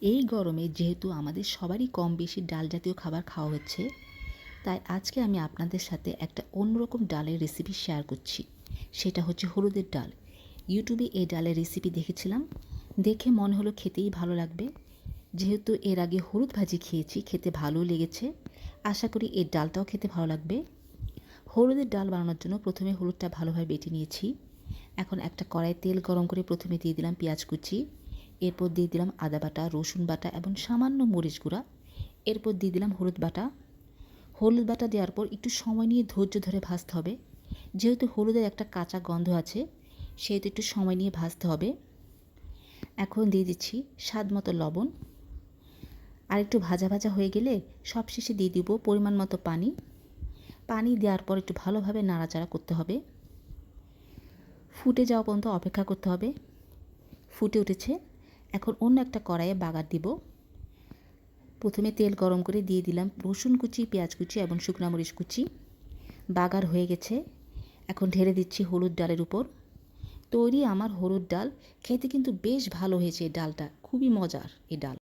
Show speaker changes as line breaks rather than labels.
এই গরমে যেহেতু আমাদের সবারই কম বেশি ডাল জাতীয় খাবার খাওয়া হচ্ছে, তাই আজকে আমি আপনাদের সাথে একটা অন্যরকম ডালের রেসিপি শেয়ার করছি। সেটা হচ্ছে হলুদের ডাল। ইউটিউবে এই ডালের রেসিপি দেখেছিলাম। দেখে মনে হলো খেতেই ভালো লাগবে। যেহেতু এর আগে হলুদ ভাজি খেয়েছি, খেতে ভালো লেগেছে। আশা করি এর ডালটাও খেতে ভালো লাগবে। হলুদের ডাল বানানোর জন্য প্রথমে হলুদটা ভালোভাবে বেটে নিয়েছি। এখন একটা কড়াই তেল গরম করে প্রথমে দিয়ে দিলাম পেঁয়াজ কুচি। এরপর দিয়ে দিলাম আদা বাটা, রসুন বাটা এবং সামান্য মরিচ গুঁড়া। এরপর দিয়ে দিলাম হলুদ বাটা। হলুদ বাটা দেওয়ার পর একটু সময় নিয়ে ধৈর্য ধরে ভাজতে হবে। যেহেতু হলুদের একটা কাঁচা গন্ধ আছে, সেহেতু একটু সময় নিয়ে ভাজতে হবে। এখন দিয়ে দিচ্ছি স্বাদ মতো লবণ। আর একটু ভাজা ভাজা হয়ে গেলে সবশেষে দিয়ে দিব পরিমাণ মতো পানি। পানি দেওয়ার পর একটু ভালোভাবে নাড়াচাড়া করতে হবে। ফুটে যাওয়া পর্যন্ত অপেক্ষা করতে হবে। ফুটে উঠেছে। এখন অন্য একটা কড়াইয়ে বাগার দিব। প্রথমে তেল গরম করে দিয়ে দিলাম রসুন কুচি, পেঁয়াজ কুচি এবং শুকনা মরিচ কুচি। বাগার হয়ে গেছে। এখন ঢেলে দিচ্ছি হলুদ ডালের উপর। তৈরি আমার হলুদ ডাল, খেতে কিন্তু বেশ ভালো হয়েছে এই ডালটা। খুবই মজার এই ডাল।